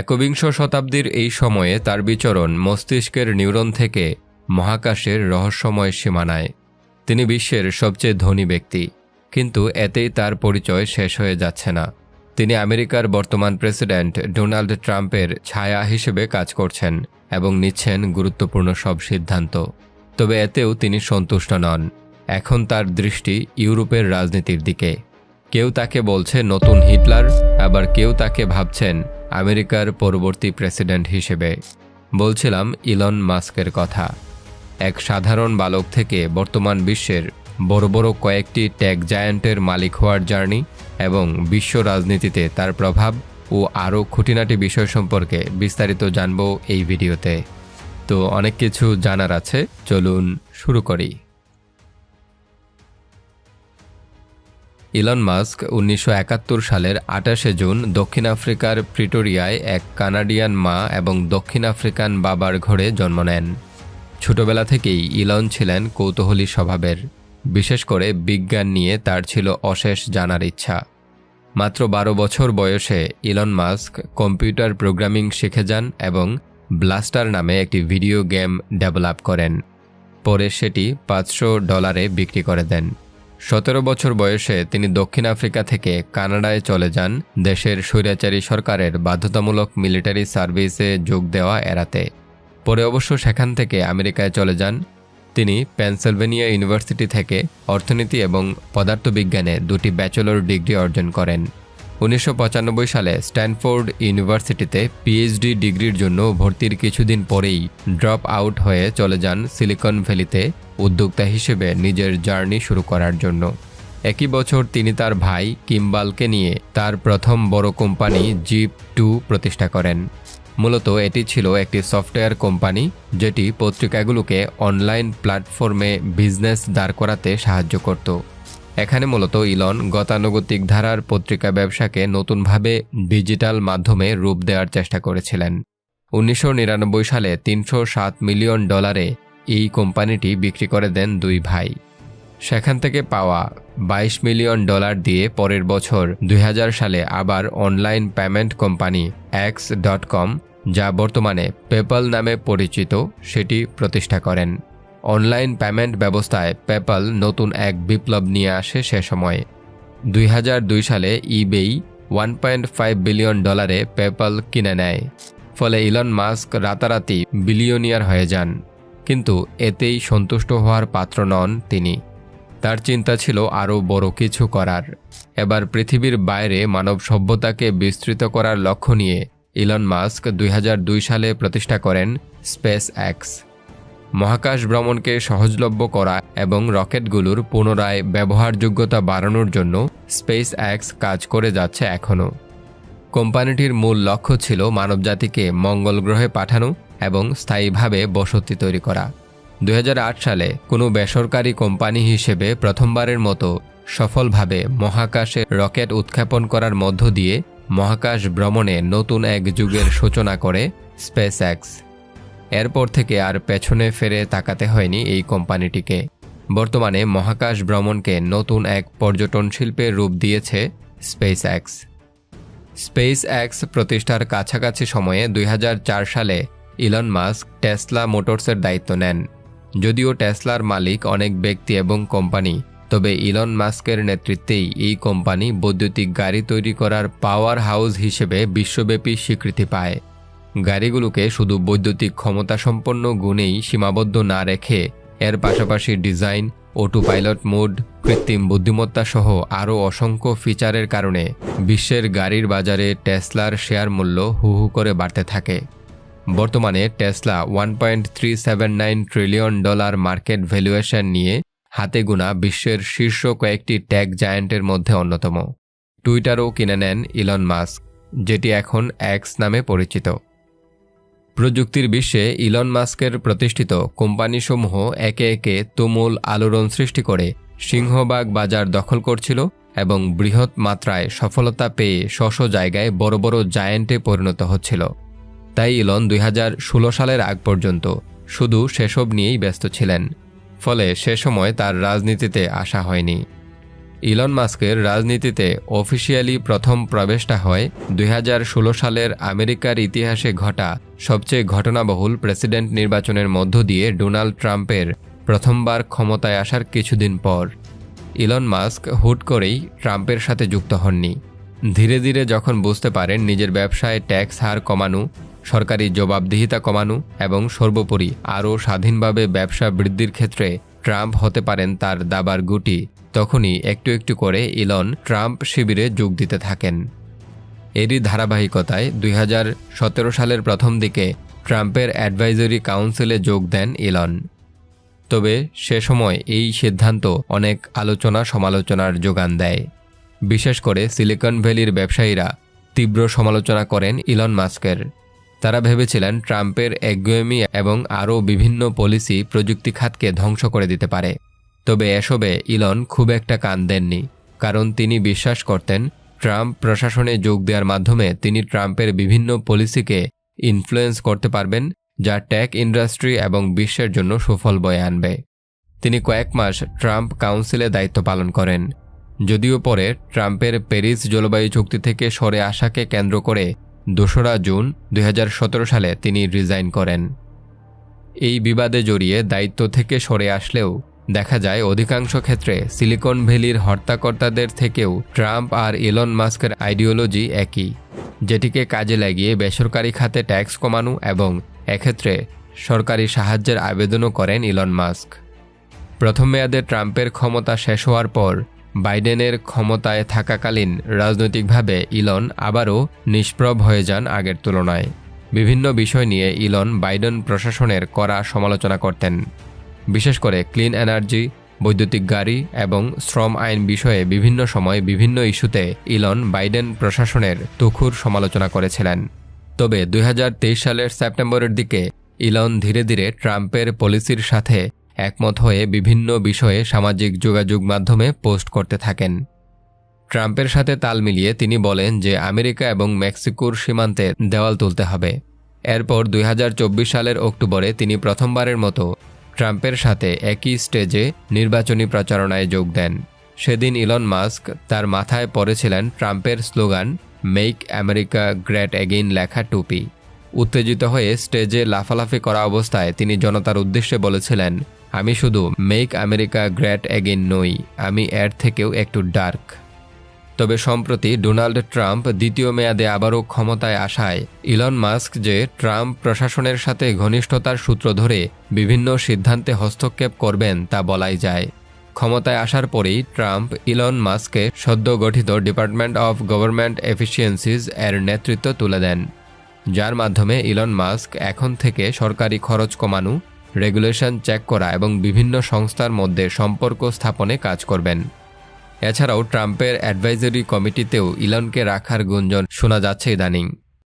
একবিংশ শতাব্দীর এই সময়ে তার বিচরণ মস্তিষ্কের নিউরন থেকে মহাকাশের রহস্যময় সীমানায়। তিনি বিশ্বের সবচেয়ে ধনী ব্যক্তি, কিন্তু এতেই তার পরিচয় শেষ হয়ে যাচ্ছে না। তিনি আমেরিকার বর্তমান প্রেসিডেন্ট ডোনাল্ড ট্রাম্পের ছায়া হিসেবে কাজ করছেন এবং নিচ্ছেন গুরুত্বপূর্ণ সব সিদ্ধান্ত। তবে এতেও তিনি সন্তুষ্ট নন। এখন তার দৃষ্টি ইউরোপের রাজনীতির দিকে। কেউ তাকে বলছে নতুন হিটলার, আবার কেউ তাকে ভাবছেন আমেরিকার পরবর্তী প্রেসিডেন্ট হিসেবে। বলছিলাম ইলন মাস্কের কথা। এক সাধারণ বালক থেকে বর্তমান বিশ্বের বড় বড় কয়েকটি ট্যাগ জায়ান্টের মালিক হওয়ার জার্নি এবং বিশ্ব রাজনীতিতে তার প্রভাব ও আরও খুঁটিনাটি বিষয় সম্পর্কে বিস্তারিত জানব এই ভিডিওতে। তো অনেক কিছু জানার আছে, চলুন শুরু করি। ইলন মাস্ক উনিশশো একাত্তর সালের আটাশে জুন দক্ষিণ আফ্রিকার প্রিটোরিয়ায় এক কানাডিয়ান মা এবং দক্ষিণ আফ্রিকান বাবার ঘরে জন্ম নেন। ছোটবেলা থেকেই ইলন ছিলেন কৌতূহলী স্বভাবের। বিশেষ করে বিজ্ঞান নিয়ে তার ছিল অশেষ জানার ইচ্ছা। মাত্র বারো বছর বয়সে ইলন মাস্ক কম্পিউটার প্রোগ্রামিং শিখে যান এবং ব্লাস্টার নামে একটি ভিডিও গেম ডেভেলপ করেন। পরে সেটি পাঁচশো ডলারে বিক্রি করে দেন। সতেরো বছর বয়সে তিনি দক্ষিণ আফ্রিকা থেকে কানাডায় চলে যান, দেশের স্বৈরাচারী সরকারের বাধ্যতামূলক মিলিটারি সার্ভিসে যোগ দেওয়া এড়াতে। পরে অবশ্য সেখান থেকে আমেরিকায় চলে যান। তিনি পেনসিলভেনিয়া ইউনিভার্সিটি থেকে অর্থনীতি এবং পদার্থবিজ্ঞানে দুটি ব্যাচেলর ডিগ্রি অর্জন করেন। উনিশশো পঁচানব্বই সালে স্ট্যানফোর্ড ইউনিভার্সিটিতে পিএইচডি ডিগ্রির জন্য ভর্তির কিছুদিন পরেই ড্রপ আউট হয়ে চলে যান সিলিকন ভ্যালিতে উদ্যোক্তা হিসেবে নিজের জার্নি শুরু করার জন্য। একই বছর তিনি তার ভাই কিম্বালকে নিয়ে তার প্রথম বড় কোম্পানি জিপ টু প্রতিষ্ঠা করেন। মূলত এটি ছিল একটি সফটওয়্যার কোম্পানি যেটি পত্রিকাগুলোকে অনলাইন প্ল্যাটফর্মে বিজনেস দাঁড় করাতে সাহায্য করত। এখানে মূলত ইলন গতানুগতিক ধারার পত্রিকা ব্যবসাকে নতুনভাবে ডিজিটাল মাধ্যমে রূপ দেওয়ার চেষ্টা করেছিলেন। উনিশশো নিরানব্বই সালে তিনশো সাত মিলিয়ন ডলারে এই কোম্পানিটি বিক্রি করে দেন দুই ভাই। সেখান থেকে পাওয়া ২২ মিলিয়ন ডলার দিয়ে পরের বছর দুই হাজার সালে আবার online payment company X dot com, যা বর্তমানে পেপাল নামে পরিচিত, সেটি প্রতিষ্ঠা করেন। অনলাইন পেমেন্ট ব্যবস্থায় পেপাল নতুন এক বিপ্লব নিয়ে আসে সে সময়ে। দুই হাজার দুই সালে eBay one point five billion ডলারে পেপাল কিনে নেয়। ফলে ইলন মাস্ক রাতারাতি বিলিয়নিয়ার হয়ে যান। কিন্তু এতেই সন্তুষ্ট হওয়ার পাত্র নন তিনি। তার চিন্তা ছিল আরও বড় কিছু করার। এবার পৃথিবীর বাইরে মানব সভ্যতাকে বিস্তৃত করার লক্ষ্য নিয়ে ইলন মাস্ক দুই হাজার দুই সালে প্রতিষ্ঠা করেন স্পেস এক্স মহাকাশ ভ্রমণকে সহজলভ্য করা এবং রকেটগুলোর পুনরায় ব্যবহারযোগ্যতা বাড়ানোর জন্য স্পেস অ্যাক্স কাজ করে যাচ্ছে এখনও। কোম্পানিটির মূল লক্ষ্য ছিল মানবজাতিকে মঙ্গল গ্রহে পাঠানো এবং স্থায়ীভাবে বসতি তৈরি করা। দু হাজার আট সালে কোনো বেসরকারি কোম্পানি হিসেবে প্রথমবারের মতো সফলভাবে মহাকাশে রকেট উৎক্ষেপণ করার মধ্য দিয়ে মহাকাশ ভ্রমণে নতুন এক যুগের সূচনা করে স্পেস এক্স এরপর থেকে আর পেছনে ফেরে তাকাতে হয়নি এই কোম্পানিটিকে। বর্তমানে মহাকাশ ভ্রমণকে নতুন এক পর্যটন শিল্পের রূপ দিয়েছে স্পেস এক্স স্পেস এক্স প্রতিষ্ঠার কাছাকাছি সময়ে দুই হাজার চার সালে ইলন মাস্ক টেসলা মোটরসের দায়িত্ব নেন। যদিও টেসলার মালিক অনেক ব্যক্তি এবং কোম্পানি, তবে ইলন মাস্কের নেতৃত্বেই এই কোম্পানি বৈদ্যুতিক গাড়ি তৈরি করার পাওয়ার হাউস হিসেবে বিশ্বব্যাপী স্বীকৃতি পায়। গাড়িগুলোকে শুধু বৈদ্যুতিক ক্ষমতাসম্পন্ন গুণেই সীমাবদ্ধ না রেখে এর পাশাপাশি ডিজাইন অটো পাইলট মোড, কৃত্রিম বুদ্ধিমত্তা সহ আরও অসংখ্য ফিচারের কারণে বিশ্বের গাড়ির বাজারে টেসলার শেয়ার মূল্য হু হু করে বাড়তে থাকে। বর্তমানে Tesla one point three seven nine trillion dollar market valuation নিয়ে হাতে গোনা বিশ্বের শীর্ষ কয়েকটি ট্যাগ জায়ান্টের মধ্যে অন্যতম। টুইটারও কিনে নেন ইলন মাস্ক যেটি এখন এক্স নামে পরিচিত। প্রযুক্তির বিশ্বে ইলন মাস্কের প্রতিষ্ঠিত কোম্পানিসমূহ একে একে তুমুল আলোড়ন সৃষ্টি করে, সিংহবাগ বাজার দখল করছিল এবং বৃহৎ মাত্রায় সফলতা পেয়ে শশ জায়গায় বড় বড় জায়ান্টে পরিণত হচ্ছিল। তাই ইলন দুই হাজার ষোলো সালের আগ পর্যন্ত শুধু সেসব নিয়েই ব্যস্ত ছিলেন, ফলে সে সময় তার রাজনীতিতে আসা হয়নি। ইলন মাস্কের রাজনীতিতে অফিসিয়ালি প্রথম প্রবেশটা হয় দুই হাজার ষোলো সালের আমেরিকার ইতিহাসে ঘটা সবচেয়ে ঘটনাবহুল প্রেসিডেন্ট নির্বাচনের মধ্য দিয়ে ডোনাল্ড ট্রাম্পের প্রথমবার ক্ষমতায় আসার কিছুদিন পর। ইলন মাস্ক হুট করেই ট্রাম্পের সাথে যুক্ত হননি। ধীরে ধীরে যখন বুঝতে পারেন নিজের ব্যবসায় ট্যাক্স হার কমানো, সরকারি জবাবদিহিতা কমানো এবং সর্বোপরি আরও স্বাধীনভাবে ব্যবসা বৃদ্ধির ক্ষেত্রে ট্রাম্প হতে পারেন তার দাবার গুটি, তখনই একটু একটু করে ইলন ট্রাম্প শিবিরে যোগ দিতে থাকেন। এরই ধারাবাহিকতায় দুই হাজার সতেরো সালের প্রথম দিকে ট্রাম্পের অ্যাডভাইজরি কাউন্সিলে যোগ দেন ইলন। তবে সে সময় এই সিদ্ধান্ত অনেক আলোচনা সমালোচনার যোগান দেয়। বিশেষ করে সিলিকন ভ্যালির ব্যবসায়ীরা তীব্র সমালোচনা করেন ইলন মাস্কের। তারা ভেবেছিলেন ট্রাম্পের একগুয়েমি এবং আরও বিভিন্ন পলিসি প্রযুক্তি খাতকে ধ্বংস করে দিতে পারে। তবে এসবে ইলন খুব একটা কান দেননি, কারণ তিনি বিশ্বাস করতেন ট্রাম্প প্রশাসনে যোগ দেওয়ার মাধ্যমে তিনি ট্রাম্পের বিভিন্ন পলিসিকে ইনফ্লুয়েন্স করতে পারবেন, যা ট্যাক ইন্ডাস্ট্রি এবং বিশ্বের জন্য সুফল বয়ে আনবে। তিনি কয়েক মাস ট্রাম্প কাউন্সিলে দায়িত্ব পালন করেন, যদিও পরে ট্রাম্পের প্যারিস জলবায়ু চুক্তি থেকে সরে আসাকে কেন্দ্র করে দোসরা জুন দুই হাজার সতেরো সালে তিনি রিজাইন করেন। এই বিবাদে জড়িয়ে দায়িত্ব থেকে সরে আসলেও দেখা যায় অধিকাংশ ক্ষেত্রে সিলিকন ভ্যালির হর্তাকর্তাদের থেকেও ট্রাম্প আর ইলন মাস্কের আইডিওলজি একই, যেটিকে কাজে লাগিয়ে বেসরকারি খাতে ট্যাক্স কমানো এবং এক্ষেত্রে সরকারি সাহায্যের আবেদনও করেন ইলন মাস্ক। প্রথম মেয়াদে ট্রাম্পের ক্ষমতা শেষ হওয়ার পর বাইডেনের ক্ষমতায় থাকাকালীন রাজনৈতিকভাবে ইলন আবারও নিষ্প্রভ হয়ে যান আগের তুলনায়। বিভিন্ন বিষয় নিয়ে ইলন বাইডেন প্রশাসনের কড়া সমালোচনা করতেন। বিশেষ করে ক্লিন এনার্জি, বৈদ্যুতিক গাড়ি এবং শ্রম আইন বিষয়ে বিভিন্ন সময় বিভিন্ন ইস্যুতে ইলন বাইডেন প্রশাসনের তুখুর সমালোচনা করেছিলেন। তবে দু হাজার তেইশ সালের সেপ্টেম্বরের দিকে ইলন ধীরে ধীরে ট্রাম্পের পলিসির সাথে একমত হয়ে বিভিন্ন বিষয়ে সামাজিক যোগাযোগ মাধ্যমে পোস্ট করতে থাকেন। ট্রাম্পের সাথে তাল মিলিয়ে তিনি বলেন যে আমেরিকা এবং মেক্সিকোর সীমান্তে দেওয়াল তুলতে হবে। এরপর দুই হাজার চব্বিশ সালের অক্টোবরে তিনি প্রথমবারের মতো ট্রাম্পের সাথে একই স্টেজে নির্বাচনী প্রচারণায় যোগ দেন। সেদিন ইলন মাস্ক তার মাথায় পড়েছিলেন ট্রাম্পের slogan, make America great again লেখা টুপি। উত্তেজিত হয়ে স্টেজে লাফালাফি করা অবস্থায় তিনি জনতার উদ্দেশ্যে বলেছিলেন, আমি শুধু মেক আমেরিকা গ্র্যাট এগেইন নই, আমি এর থেকেও একটু ডার্ক। তবে সম্প্রতি ডোনাল্ড ট্রাম্প দ্বিতীয় মেয়াদে আবারও ক্ষমতায় আসায় ইলন মাস্ক যে ট্রাম্প প্রশাসনের সাথে ঘনিষ্ঠতার সূত্র ধরে বিভিন্ন সিদ্ধান্তে হস্তক্ষেপ করবেন তা বলাই যায়। ক্ষমতায় আসার পরেই ট্রাম্প ইলন মাস্ককে সদ্য গঠিত ডিপার্টমেন্ট অফ গভর্নমেন্ট এফিসিয়েন্সিজ এর নেতৃত্ব তুলে দেন। যার মাধ্যমে ইলন মাস্ক এখন থেকে সরকারি খরচ কমানো, রেগুলেশন চেক করা এবং বিভিন্ন সংস্থার মধ্যে সম্পর্ক স্থাপনে কাজ করবেন। এছাড়াও ট্রাম্পের অ্যাডভাইজরি কমিটিতেও ইলনকে রাখার গুঞ্জন শোনা যাচ্ছে ইদানিং।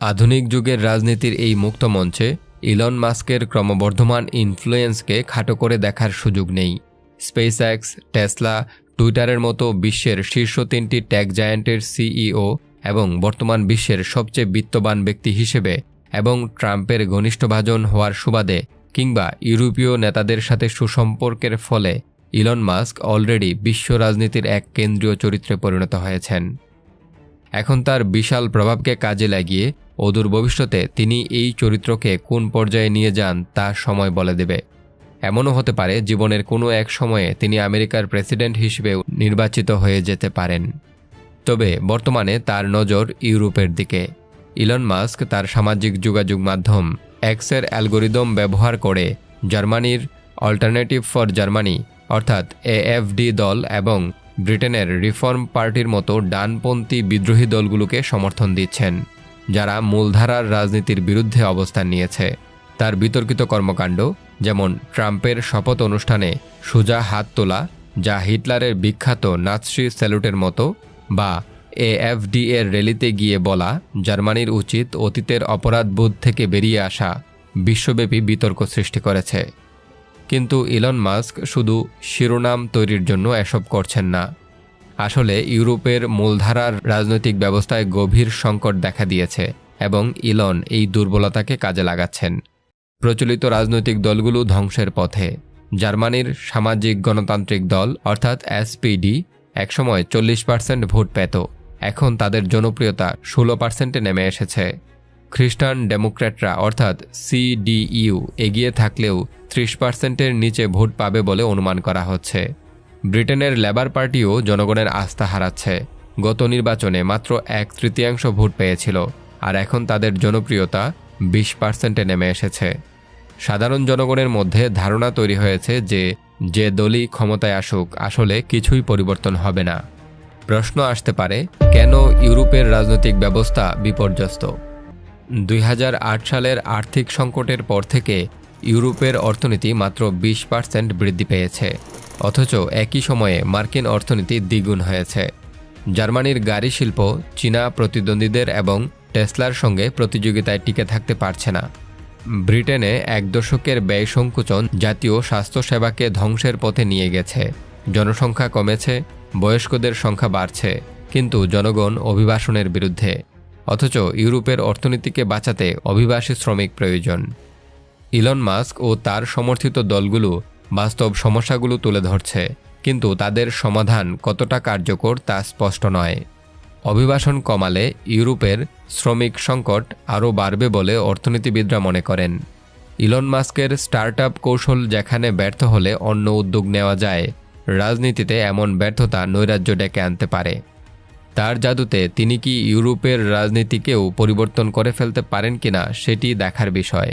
আধুনিক যুগের রাজনীতির এই মুক্ত মঞ্চে ইলন মাস্কের ক্রমবর্ধমান ইনফ্লুয়েন্সকে খাটো করে দেখার সুযোগ নেই। স্পেসএক্স টেসলা টুইটারের মতো বিশ্বের শীর্ষ তিনটি ট্যাগ জায়ান্টের সিইও এবং বর্তমান বিশ্বের সবচেয়ে বিত্তবান ব্যক্তি হিসেবে এবং ট্রাম্পের ঘনিষ্ঠভাজন হওয়ার সুবাদে কিংবা ইউরোপীয় নেতাদের সাথে সুসম্পর্কের ফলে ইলন মাস্ক অলরেডি বিশ্ব রাজনীতির এক কেন্দ্রীয় চরিত্রে পরিণত হয়েছেন। এখন তার বিশাল প্রভাবকে কাজে লাগিয়ে অদূর ভবিষ্যতে তিনি এই চরিত্রকে কোন পর্যায়ে নিয়ে যান তা সময় বলে দেবে। এমনও হতে পারে জীবনের কোনো এক সময়ে তিনি আমেরিকার প্রেসিডেন্ট হিসেবেও নির্বাচিত হয়ে যেতে পারেন। তবে বর্তমানে তার নজর ইউরোপের দিকে। ইলন মাস্ক তার সামাজিক যোগাযোগ মাধ্যম এক্সের অ্যালগোরিদম ব্যবহার করে জার্মানির অল্টারনেটিভ ফর জার্মানি, অর্থাৎ এএফডি দল এবং ব্রিটেনের রিফর্ম পার্টির মতো ডানপন্থী বিদ্রোহী দলগুলোকে সমর্থন দিচ্ছেন, যারা মূলধারার রাজনীতির বিরুদ্ধে অবস্থান নিয়েছে। তার বিতর্কিত কর্মকাণ্ড, যেমন ট্রাম্পের শপথ অনুষ্ঠানে সোজা হাত তোলা, যা হিটলারের বিখ্যাত নাৎসি স্যালুটের মতো বা এএফডি এর র্যালিতে গিয়ে বলা, জার্মানির উচিত অতীতের অপরাধবোধ থেকে বেরিয়ে আসা, বিশ্বব্যাপী বিতর্ক সৃষ্টি করেছে। কিন্তু ইলন মাস্ক শুধু শিরোনাম তৈরির জন্য এসব করছেন না। আসলে ইউরোপের মূলধারার রাজনৈতিক ব্যবস্থায় গভীর সংকট দেখা দিয়েছে এবং ইলন এই দুর্বলতাকে কাজে লাগাচ্ছেন। প্রচলিত রাজনৈতিক দলগুলো ধ্বংসের পথে। জার্মানির সামাজিক গণতান্ত্রিক দল, অর্থাৎ এসপিডি একসময় চল্লিশ পার্সেন্ট ভোট পেত। এখন তাদের জনপ্রিয়তা ষোলো পার্সেন্টে নেমে এসেছে। খ্রিস্টান ডেমোক্র্যাটরা অর্থাৎ সিডিইউ এগিয়ে থাকলেও ত্রিশ পার্সেন্টের নিচে ভোট পাবে বলে অনুমান করা হচ্ছে। ব্রিটেনের লেবার পার্টিও জনগণের আস্থা হারাচ্ছে। গত নির্বাচনে মাত্র এক তৃতীয়াংশ ভোট পেয়েছিল, আর এখন তাদের জনপ্রিয়তা বিশ পার্সেন্টে নেমে এসেছে। সাধারণ জনগণের মধ্যে ধারণা তৈরি হয়েছে যে যে দলই ক্ষমতায় আসুক, আসলে কিছুই পরিবর্তন হবে না। প্রশ্ন আসতে পারে, কেন ইউরোপের রাজনৈতিক ব্যবস্থা বিপর্যস্ত? দুই হাজার আট সালের আর্থিক সংকটের পর থেকে ইউরোপের অর্থনীতি মাত্র বিশ পার্সেন্ট বৃদ্ধি পেয়েছে, অথচ একই সময়ে মার্কিন অর্থনীতি দ্বিগুণ হয়েছে। জার্মানির গাড়ি শিল্প, চীনা প্রতিদ্বন্দ্বীদের এবং টেসলার সঙ্গে প্রতিযোগিতায় টিকে থাকতে পারছে না। ব্রিটেনে এক দশকের ব্যয় সংকুচন জাতীয় স্বাস্থ্যসেবাকে ধ্বংসের পথে নিয়ে গেছে। জনসংখ্যা কমেছে, বয়স্কদের সংখ্যা বাড়ছে, কিন্তু জনগণ অভিবাসনের বিরুদ্ধে, অথচ ইউরোপের অর্থনীতিকে বাঁচাতে অভিবাসী শ্রমিক প্রয়োজন। ইলন মাস্ক ও তার সমর্থিত দলগুলো বাস্তব সমস্যাগুলো তুলে ধরছে, কিন্তু তাদের সমাধান কতটা কার্যকর তা স্পষ্ট নয়। অভিবাসন কমালে ইউরোপের শ্রমিক সংকট আরও বাড়বে বলে অর্থনীতিবিদরা মনে করেন। ইলন মাস্কের স্টার্ট কৌশল যেখানে ব্যর্থ হলে অন্য উদ্যোগ নেওয়া যায়, রাজনীতিতে এমন ব্যর্থতা নৈরাজ্য ডেকে আনতে পারে। তার জাদুতে তিনি কি ইউরোপের রাজনীতিকেও পরিবর্তন করে ফেলতে পারেন কিনা সেটি দেখার বিষয়।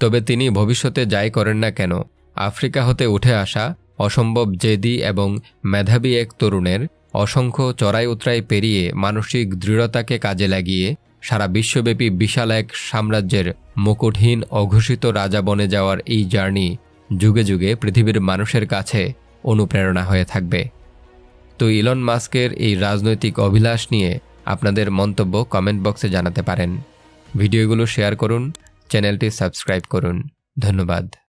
তবে তিনি ভবিষ্যতে যাই করেন না কেন, আফ্রিকা হতে উঠে আসা অসম্ভব জেদি এবং মেধাবী এক তরুণের অসংখ্য চড়াই উতরাই পেরিয়ে মানসিক দৃঢ়তাকে কাজে লাগিয়ে সারা বিশ্বব্যাপী বিশাল এক সাম্রাজ্যের মুকুটহীন অঘোষিত রাজা বনে যাওয়ার এই জার্নি যুগে যুগে পৃথিবীর মানুষের কাছে অনুপ্রেরণা হয়ে থাকবে। তো ইলন মাস্কের এই রাজনৈতিক অভিলাষ নিয়ে আপনাদের মন্তব্য কমেন্ট বক্সে জানাতে পারেন। ভিডিওগুলো শেয়ার করুন, চ্যানেলটি সাবস্ক্রাইব করুন। ধন্যবাদ।